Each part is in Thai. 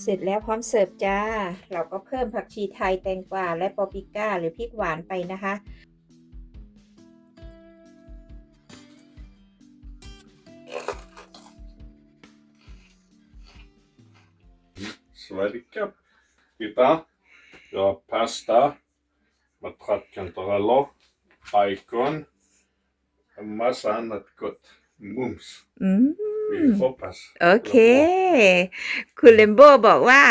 เสร็จแล้วพร้อมเสิร์ฟจ้า เราก็เพิ่มผักชีไทยแตงกวาและปอปริก้า หรือพริกหวานไปนะคะ Svedka. Titta. Jag har pasta med trattkantareller, bacon, en massa annat gott mums. อื ม Vi hoppas. โอเค คุณเลมโบบอกว่า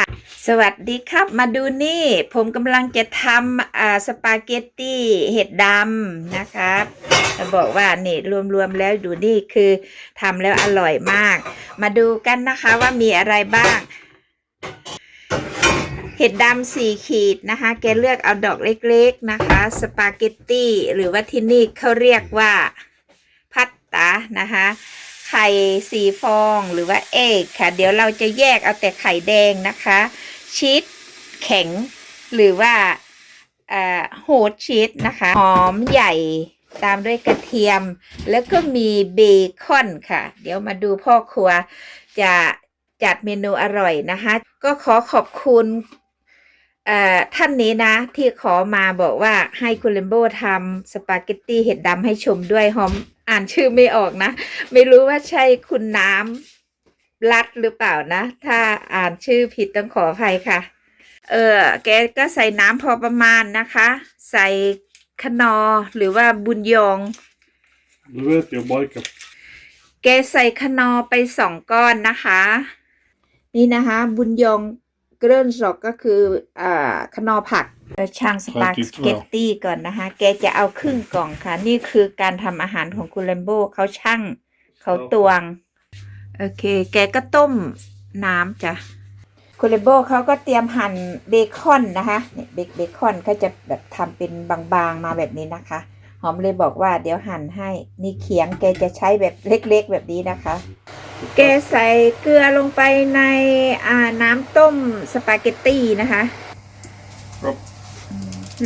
สวัสดีครับมาดูนี่ ผมกำลังจะทำอ่าสปาเกตตี้เห็ดดำนะครับจะบอกว่านี่รวมๆแล้วดูนี่คือทำแล้วอร่อยมาก มาดูกันนะคะว่ามีอะไรบ้าง เห็ดดำสี่ขีดนะคะ แกเลือกเอาดอกเล็กๆนะคะ สปาเกตตี้หรือว่าที่นี่เขาเรียกว่าพัตตานะคะไข่สีฟองหรือว่าเอกค่ะ เดี๋ยวเราจะแยกเอาแต่ไข่แดงนะคะ ชีสแข็งหรือว่าโฮดชีสนะคะ หอมใหญ่ตามด้วยกระเทียม แล้วก็มีเบคอนค่ะ เดี๋ยวมาดูพ่อครัวจะจัดเมนูอร่อยนะคะ ก็ขอขอบคุณท่านนี้นะ ที่ขอมาบอกว่าให้คุณเลมโบทำสปาเกตตี้เห็ดดำให้ชมด้วยหอม อ่านชื่อไม่ออกนะ ไม่รู้ว่าใช่คุณน้ำรัดหรือเปล่านะ ถ้าอ่านชื่อผิดต้องขออภัยค่ะ เออ แกก็ใส่น้ำพอประมาณนะคะ ใส่คนอร์หรือว่าบุญยอง Du vet jag brukar แกใส่คนอร์ไปสองก้อนนะคะ นี่นะคะ บุญยองเกรนสอกก็คืออ่าคนอร์ผัก เอ่อช่างสปาเกตตี้ก่อนนะคะ แกจะเอาครึ่งกล่องค่ะ นี่คือการทำอาหารของคุณแลมโบเขาช่างเขาตวง โอเค แกก็ต้มน้ำจ้ะ คุณเลมโบเขาก็เตรียมหั่นเบคอนนะคะเนี่ยเบเบคอนเขาจะแบบทำเป็นบางๆมาแบบนี้นะคะ หอมเลยบอกว่าเดี๋ยวหั่นให้ นี่เขียงแกจะใช้แบบเล็กๆแบบนี้นะคะแกใส่เกลือลงไปในอ่าน้ำต้มสปาเกตตี้นะคะครับ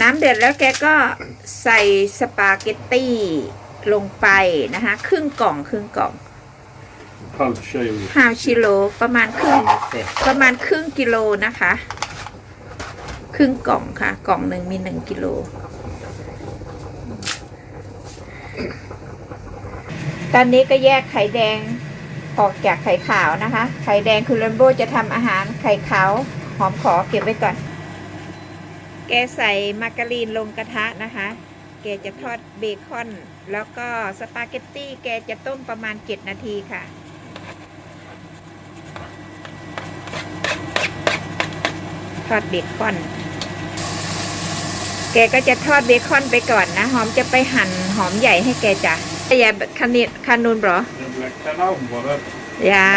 น้ำเดือดแล้วแกก็ใส่สปาเกตตี้ลงไปนะคะครึ่งกล่องครึ่งกล่อง halv kilo. ห้าชิโลประมาณครึ่ง Ungefär. ประมาณครึ่งกิโลนะคะ ครึ่งกล่องค่ะ กล่องหนึ่งมีหนึ่งกิโลตอนนี้ก็แยกไข่แดงออกจากไข่ขาวนะคะ ไข่แดงคุณเลมโบจะทำอาหารไข่ขาวหอมขอเก็บไว้ก่อน แกใส่มาการีนลงกระทะนะคะ แกจะทอดเบคอน แล้วก็สปาเกตตี้แกจะต้มประมาณ 7 นาทีค่ะ ทอดเบคอน แกก็จะทอดเบคอนไปก่อนนะ หอมจะไปหั่นหอมใหญ่ให้แกจ้ะอย่าคานิคานูนบรอ Det blir kanon bara. ยา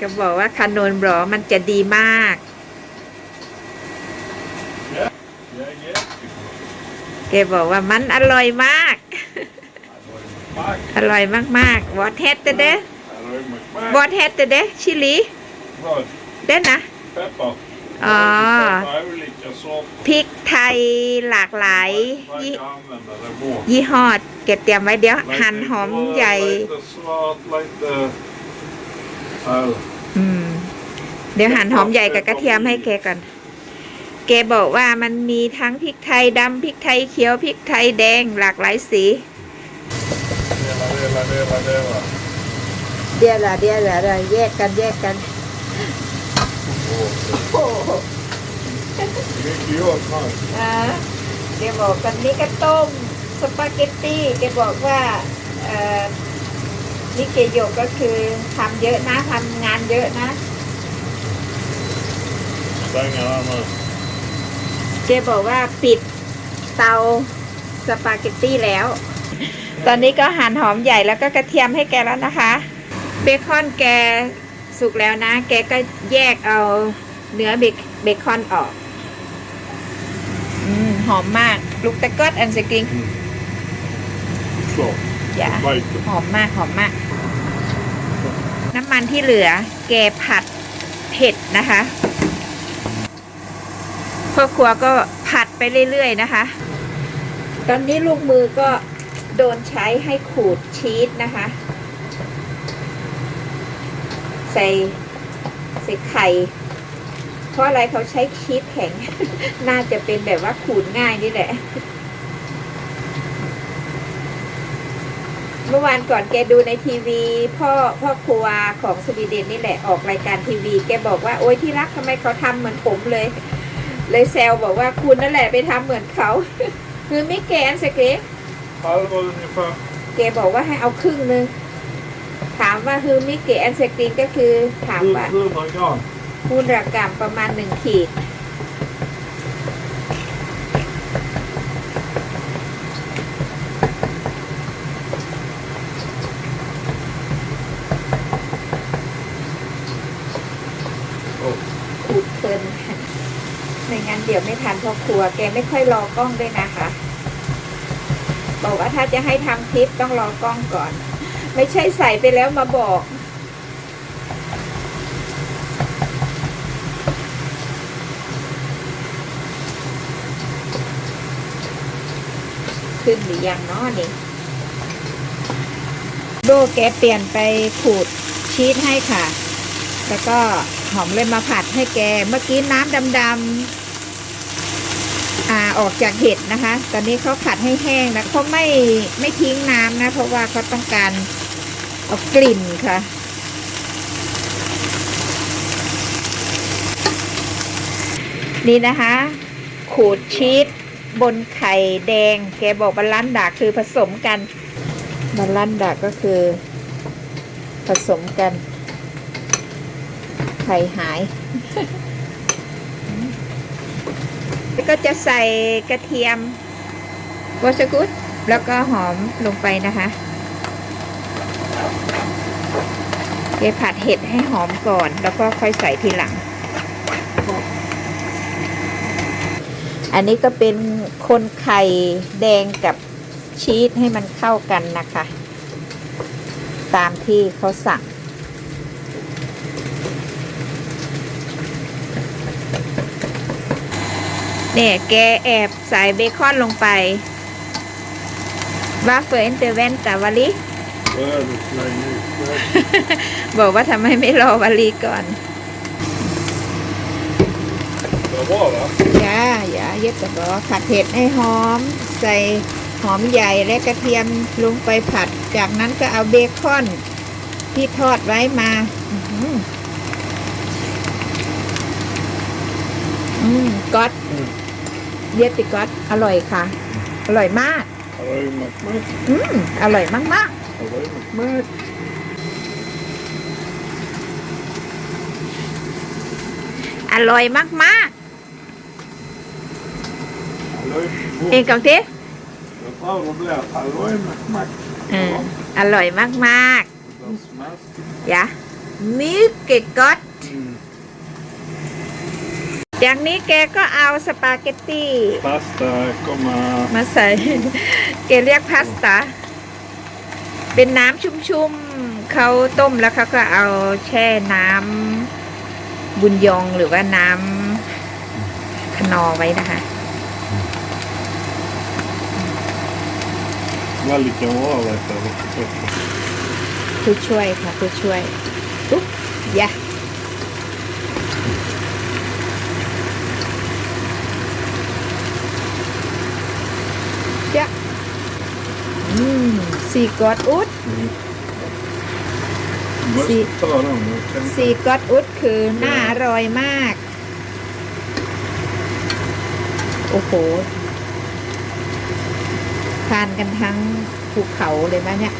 ก็บอกว่าคานูนบรอมันจะดีมาก Ja, ja. แกบอกว่ามันอร่อยมาก Mark. อร่อยมากๆวอทเฮดเด้ Hallå, Mark. วอทเฮดเด้ชิลี Vad? เด้นะ Peppar. Ja. Peppar är olika sorter. พริกไทยหลากหลาย Man ยี่ kan använda det på. ยี่ห้อแกเตรียมไว้เดี๋ยว หั่นหอมใหญ่ Lite svart, lite... Här. อืมเดี๋ยวหั่นหอมใหญ่กับกระเทียมให้แกก่อน แกบอกว่ามันมีทั้งพริกไทยดำพริกไทยเขียวพริกไทยแดงหลากหลายสีเดี๋ยวละเดี๋ยวละเดียวแยกกันแยกกันโอ้โห Mycket gjort nu. อ่าแกบอกกันนี้ก็ต้มสปาเกตตี้แกบอกว่าเอ่อนี่เกโยกก็คือทำเยอะนะทำงานเยอะนะ Stänger den. เจบอกว่าปิดเตาสปาเกตตี้แล้ว ตอนนี้ก็หั่นหอมใหญ่แล้วก็กระเทียมให้แกแล้วนะคะ เบคอนแกสุกแล้วนะ แกก็แยกเอาเนื้อเบคเบคอนออกอืมหอมมากลูกตะกอดอันสกิง Så. อย่า Bacon. หอมมากหอมมาก น้ำมันที่เหลือ แกผัดเผ็ดนะคะ พ่อครัวก็ผัดไปเรื่อยๆนะคะ ตอนนี้ลูกมือก็โดนใช้ให้ขูดชีสนะคะ ใส่ใส่ไข่ เพราะอะไรเขาใช้ชีสแข็ง น่าจะเป็นแบบว่าขูดง่ายนี่แหละ เมื่อวานก่อนแกดูในทีวี พ่อพ่อครัวของสวีเดนนี่แหละออกรายการทีวี แกบอกว่าโอ๊ยที่รักทำไมเขาทำเหมือนผมเลย เลยแซวบอกว่าคุณนั่นแหละไปทำเหมือนเขา คือไม่แกนสเกร Halva ungefär. แกบอกว่าให้เอาครึ่งนึงถามว่าคือมิเกแอนสกรีนก็คือถามว่า700 gram. คูณรากรัมประมาณหนึ่งขีด โอ้ ขูดเพลินไม่งั้น เดี๋ยวไม่ทันพ่อครัว แกไม่ค่อยรอกล้องด้วยนะคะ บอกว่าถ้าจะให้ทำคลิปต้องรอกล้องก่อน ไม่ใช่ใส่ไปแล้วมาบอกขึ้นหรือยังเนาะนี่โดแกเปลี่ยนไปขูดชีสให้ค่ะ แล้วก็หอมเลยมาผัดให้แก เมื่อกี้น้ำดำๆ อ่าออกจากเห็ดนะคะ ตอนนี้เขาผัดให้แห้งนะเขาไม่ไม่ทิ้งน้ำนะ เพราะว่าเขาต้องการเอากลิ่นค่ะนี่นะคะ ขูดชีสบนไข่แดง แกบอกบาลันดาคือผสมกันบาลันดาก็คือ ผสมกัน ไข่หาย แล้วก็จะใส่กระเทียมวอชกุดแล้วก็หอมลงไปนะคะเกผัดเห็ดให้หอมก่อน แล้วก็ค่อยใส่ทีหลัง อันนี้ก็เป็นคนไข่แดงกับชีสให้มันเข้ากันนะคะ ตามที่เขาสั่ง เนี่ยแกแอบใส่เบคอนลงไปวาเฟอร์เอนเตอร์เวนตาวาลี Världens längre บอกว่าทำไมไม่รอวาลีก่อน Vad var det? ย่าอย่าเย็ดแต่บอกว่าผัดเผ็ดให้หอม ใส่หอมใหญ่และกระเทียมลงไปผัด จากนั้นก็เอาเบคอนที่ทอดไว้มา อื้อหืออืมก๊อตอืม เย็ดติก๊อตอร่อยค่ะ อร่อยมาก Halloj McMurray. อืมอร่อยมาก Halloj McMurray. ๆอร่อยมาก Halloj. ๆเองกับเท Jag tar och blir Halloj McMurray. อืมอร่อยมาก Det smäller. ๆยะมิเกตก๊อต Mm. จากนี้แกก็เอาสปาเกตตี้ Pasta kommer... มาใส่ แกเรียกพาสต้าเป็นน้ำชุ่มๆเขาต้มแล้วเขาก็เอาแช่น้ำบุญยองหรือว่าน้ำคนอร์ไว้นะคะ Väldigt kan vara vet du. ผู้ช่วยค่ะผู้ช่วยปุ๊บยะยะอืม สีกอดอุด Mm. Si- Måste ta dem. Jag kan สีกอดอุดคือน่าอร่อยมาก โอ้โห ทานกันทั้งภูเขาเลยมะเนี่ย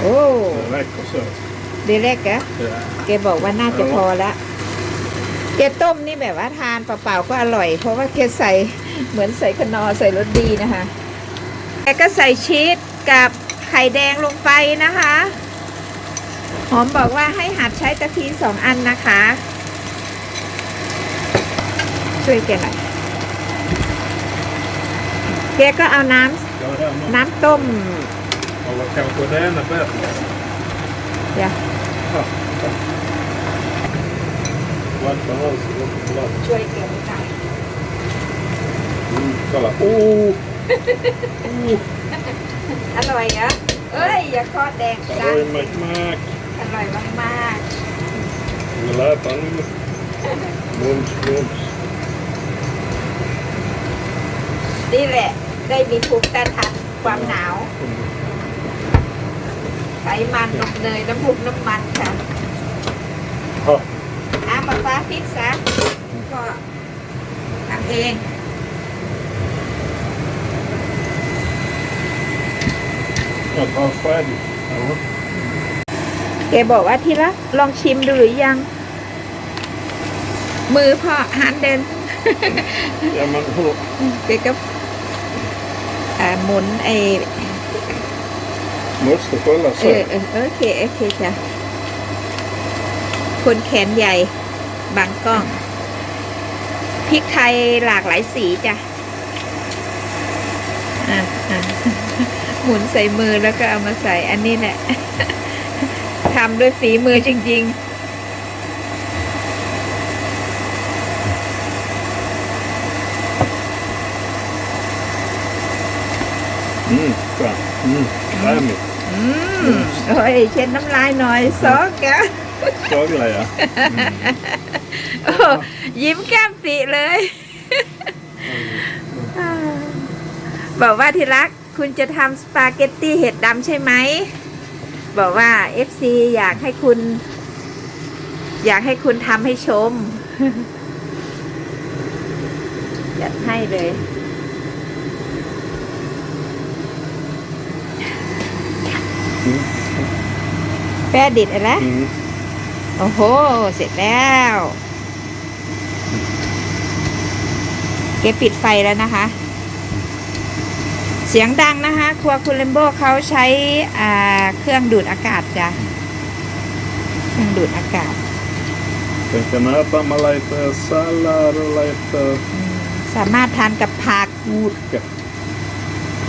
โอ้ Det räcker så. เดยวแรกอะ Ja. แกบอกว่าน่าจะพอละแกต้มนี่แบบว่าทานเปล่าๆก็อร่อย เพราะว่าแกใส่ เหมือนใส่ขนอใส่รสดีนะคะแกก็ใส่ชีสกับไข่แดงลงไปนะคะ หอมบอกว่าให้หัดใช้ตะพีสองอันนะคะ ช่วยแกหน่อยแกก็เอาน้ำน้ำต้ม Eller kanske det ena bättre. เดี๋ยว Vänta nu så går det bra. ช่วยแกหน่อย Mm, kolla. Oh! อร่อยเหรอเอ้ย อย่าทอดแดงจัง Halloj McMac. อร่อยมากๆ lät han mums, mums. นี่แหละ ได้มีภูมิต้านทานความหนาวไขมันนมเนยน้ำพุน้ำมันค่ะ Ha, อะป๊าป๊าพริกซะก็ทำเอง jag tar färdigt. Ja. แกบอกว่าที่รักลองชิมดูหรือยัง มือพ่อหันเดิน ja, men hur? แกก็อ่าหมุนไอ Måste kolla เออ så. เออโอเค โอเคจ้ะคนแขนใหญ่ บางกล้อง พริกไทยหลากหลายสีจ้ะอะอะห มุนใส่มือแล้วก็เอามาใส่อันนี้แหละทำด้วยฝีมือจริงๆ Mm, bra. Mm, krämigt. อืมโอ้ยเช็ดน้ำลายหน่อยซอกแก Skavlar jag. โอ้ยิ้มแก้มปีเลย บอกว่าที่รัก คุณจะทำสปาเกตตี้เห็ดดำใช่ไหม บอกว่า FC อยากให้คุณ อยากให้คุณทำให้ชมจัดให้เลย แป้ดิดอะไร Mm. โอ้โห เสร็จแล้ว เก็บปิดไฟแล้วนะคะ เสียงดังนะคะ ครัวคุณเลมโบเขาใช้อ่าเครื่องดูดอากาศจ้ะ เครื่องดูดอากาศ Sen kan man äta med lite sallad och lite อืมสามารถทานกับผัก gurka.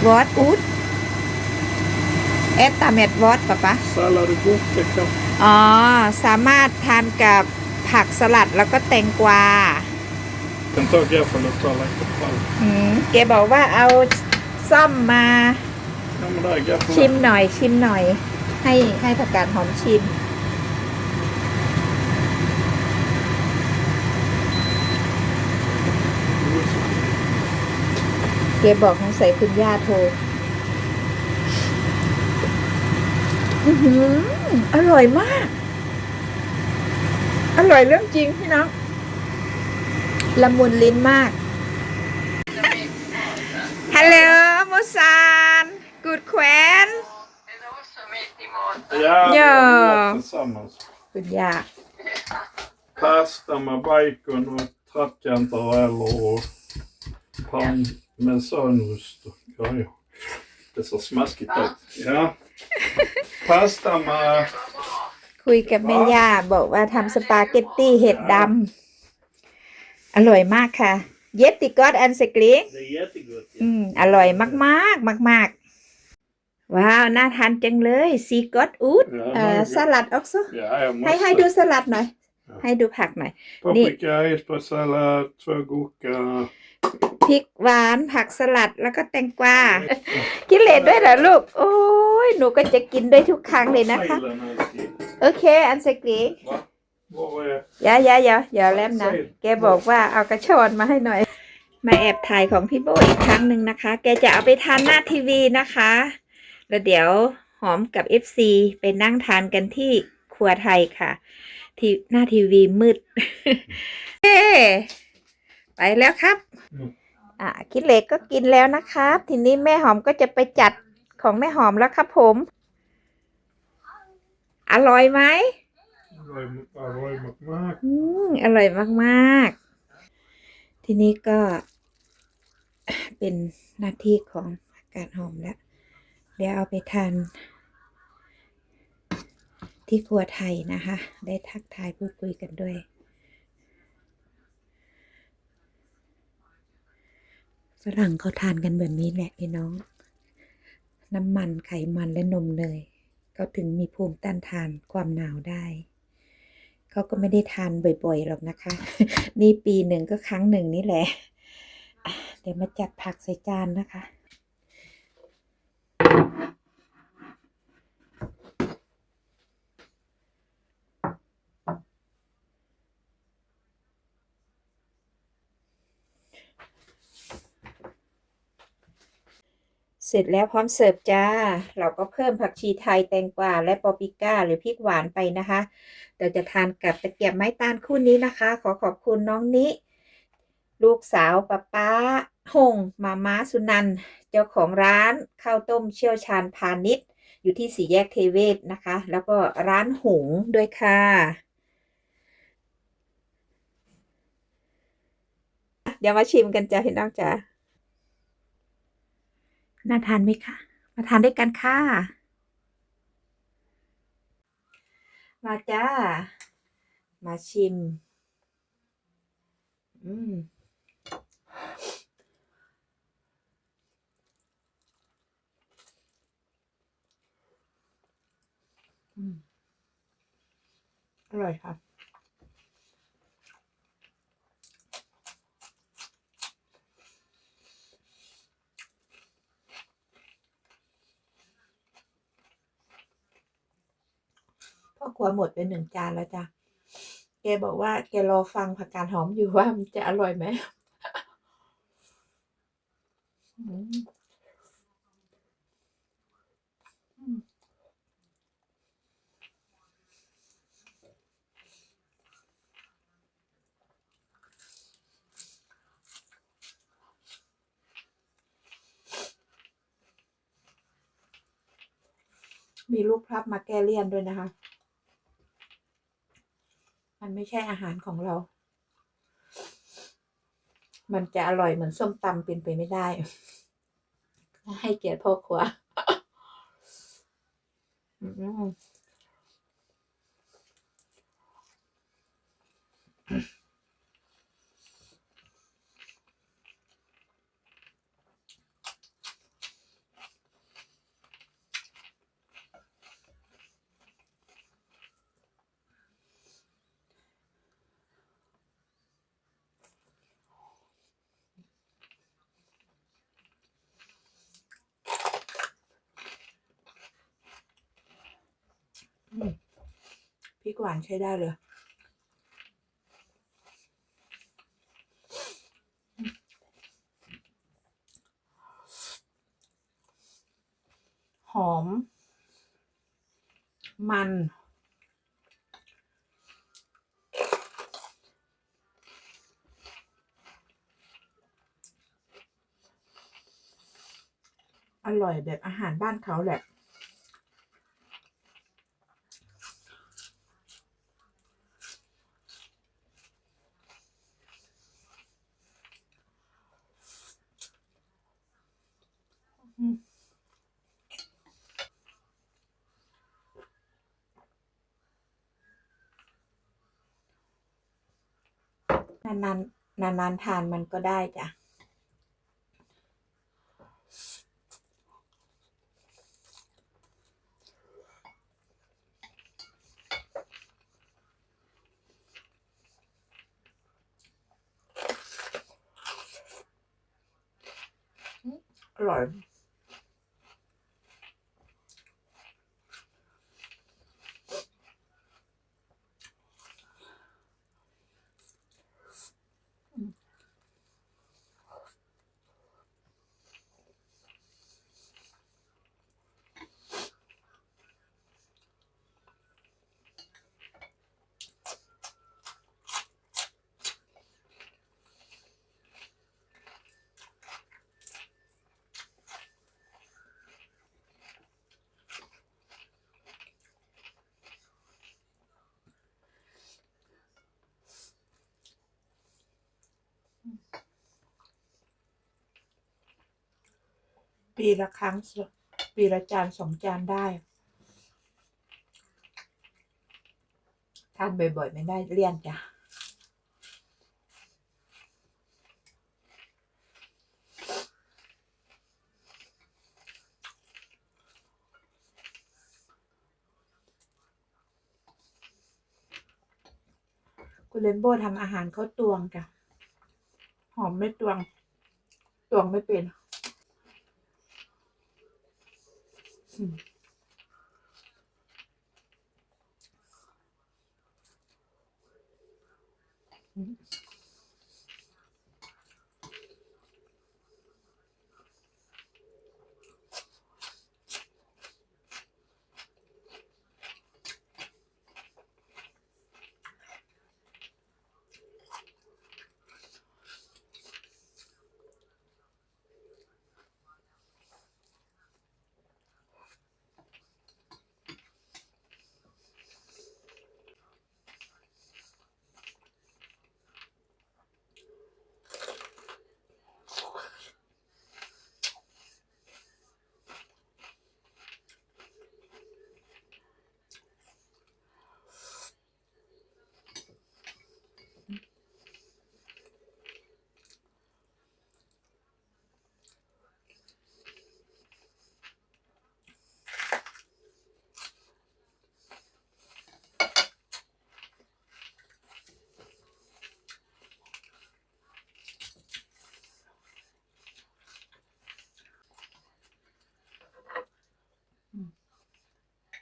วอตอูดเอตตาเมดวอตปะปะ Sallad och gurka kanske. อ๋อ สามารถทานกับผักสลัดแล้วก็แตงกวา Kan ta gaffeln och ta lite fall. อืมเกบอกว่าเอา ซ่อมมา Ja men där är gaffeln. ชิมหน่อยชิมหน่อย ให้ให้ผักกาดหอมชิม เกบอกของใส่คุณย่าโทรอื้อหืออร่อยมาก อร่อยเรื่องจริงพี่น้องละมุนลิ้นมาก ฮัลโหล มูซานกูดแควน Ja, Ja. ja. tillsammans. คุณย่า Pasta med bacon och trattkanter eller och parmesanost och grejer. Det ser smaskigt ut. Ja. Pasta med... คุยกับแม่ย่าบอกว่าทำสปาเกตตี้เห็ดดำอร่อยมากค่ะ เยติกอดอันสกลิง Det är jättegott. อืม อร่อยมากๆมากๆว้าว น่าทานจังเลยซีกอดอูด Ja, เอ่อ men- สลัดออกซ Ja, jag ให้ให้ måste. ดูสลัดหน่อย ให้ดูผักหน่อย Paprika, isbergssallad, två gurka. พริกหวานผักสลัดแล้วก็แตงกวากินเลดด้วยเหรอลูก โอ้ย หนูก็จะกินด้วยทุกครั้งเลยนะคะ Silen, älskling. โอเค อันสก ลิง Va? Var är... อย่าอย่าอย่าอย่าแลมนะแกบอกว่าเอากระชอนมาให้หน่อย มาแอบถ่ายของพี่โบอีกครั้งหนึ่งนะคะ แกจะเอาไปทานหน้าทีวีนะคะ แล้วเดี๋ยวหอมกับ FC ไปนั่งทานกันที่ครัวไทยค่ะ ที่หน้าทีวีมืดเฮ้ไปแล้วครับอืมอะคิดเล็กก็กินแล้วนะครับ ทีนี้แม่หอมก็จะไปจัดของแม่หอมแล้วครับผม อร่อยไหม Arroy, arroy mak อืมอร่อยมากๆ ทีนี้ก็ เป็นหน้าที่ของอากาศหอมแล้ว เดี๋ยวเอาไปทานที่ครัวไทยนะคะ ได้ทักทายพูดคุยกันด้วย ฝรั่งเขาทานกันแบบนี้แหละพี่น้อง น้ำมันไขมันและนมเนยเขาถึงมีภูมิต้านทานความหนาวได้ เขาก็ไม่ได้ทานบ่อยๆหรอกนะคะ นี่ปีหนึ่งก็ครั้งหนึ่งนี่แหละอะเดี๋ยวมาจัดผักใส่จานนะคะ เสร็จแล้วพร้อมเสิร์ฟจ้า เราก็เพิ่มผักชีไทยแตงกวาและปอปริก้า หรือพริกหวานไปนะคะเราจะทานกับตะเกียบไม้ตาลคู่นี้นะคะ ขอขอบคุณน้องนิ ลูกสาวป้าป้าหงมาม้าสุนัน เจ้าของร้านข้าวต้มเชี่ยวชาญพาณิชย์ อยู่ที่สี่แยกเทเวศนะคะ แล้วก็ร้านหงด้วยค่ะเดี๋ยวมาชิมกันจ้ะพี่น้องจ้ะ น่าทานไหมคะ มาทานด้วยกันค่ะ มาจ้า มาชิม อืมอร่อยค่ะ พ่อครัวหมดไปหนึ่งจานแล้วจ้ะ แกบอกว่า แกรอฟังผักกาดหอมอยู่ว่ามันจะอร่อยไหมมีลูกพลับมาแก้เลี่ยนด้วยนะคะ มันไม่ใช่อาหารของเรา มันจะอร่อยเหมือนส้มตำเป็นไปไม่ได้ ให้เกียรติพ่อครัว อืม พริกหวานใช้ได้เลยหอม มัน อร่อยแบบอาหารบ้านเขาแหละ นานๆนานทานมันก็ได้จ้ะ อร่อย ปีละครั้งปีละจานสองจานได้ ทานบ่อยๆ ไม่ได้เลี่ยนจ้ะคุณเลนโบทำอาหารเขาตวงจ้ะหอมไม่ตวง ตวงไม่เป็น อืม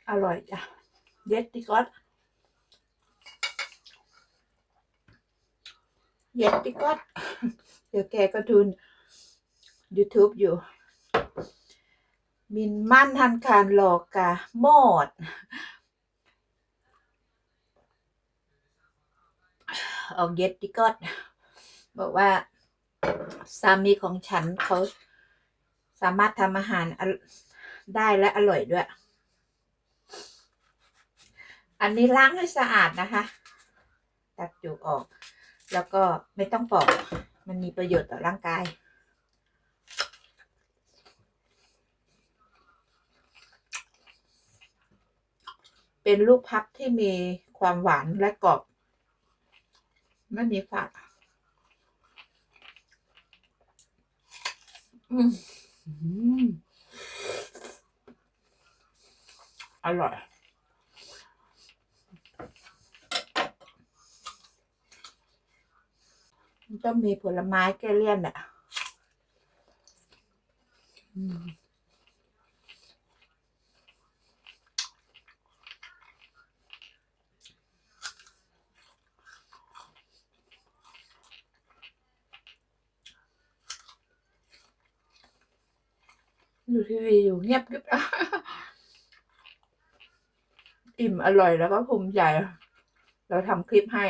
อร่อยจ้ะเย็ดดิก๊อตเย็ดดิก๊อตเดี๋ยวแกก็ดู YouTube อยู่ มินมั่นทันการหลอกกะหมดเอาเย็ดดิก๊อตบอกว่าสามีของฉันเขาสามารถทำอาหารได้และอร่อยด้วย อันนี้ล้างให้สะอาดนะคะ ตัดจุกออก แล้วก็ไม่ต้องปอก มันมีประโยชน์ต่อร่างกาย เป็นลูกพับที่มีความหวานและกรอบ ไม่มีฝาดอืมอืมอร่อย มันต้องมีผลไม้แก้เลี่ยนอะดูทีวีอยู่เงียบกริบอิ่มอร่อยแล้วก็ภูมิใจ เราทำคลิปให้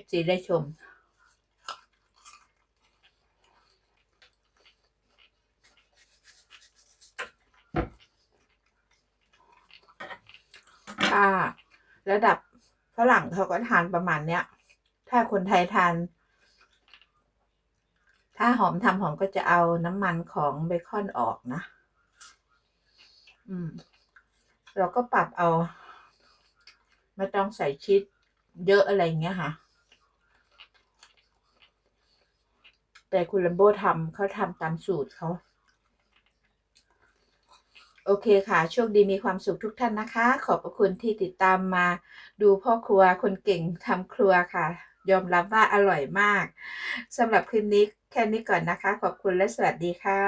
FC ได้ชม ถ้าระดับฝรั่งเขาก็ทานประมาณเนี้ย ถ้าคนไทยทาน ถ้าหอมทำหอมก็จะเอาน้ำมันของเบคอนออกนะ อืม เราก็ปรับเอา ไม่ต้องใส่ชีสเยอะอะไรเงี้ยค่ะ แต่คุณลัมโบทำเขาทำตามสูตรเขาโอเคค่ะ โชคดีมีความสุขทุกท่านนะคะ ขอบพระคุณที่ติดตามมาดูพ่อครัวคนเก่งทำครัวค่ะ ยอมรับว่าอร่อยมากสำหรับคลิปนี้แค่นี้ก่อนนะคะ ขอบคุณและสวัสดีค่ะ